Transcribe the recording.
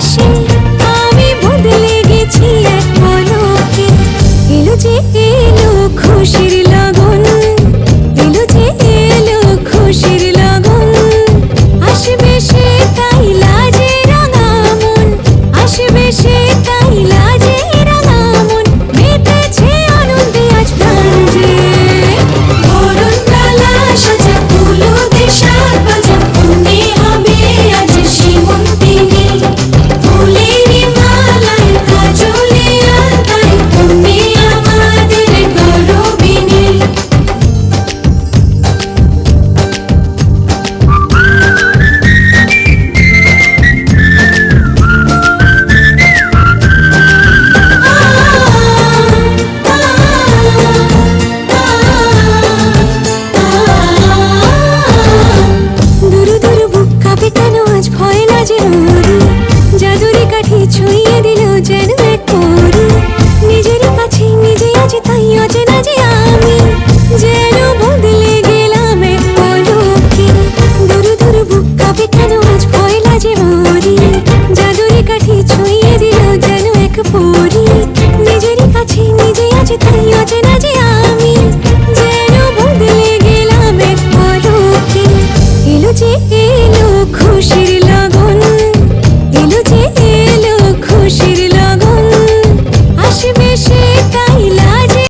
ভালোবাসি খুশির gecenin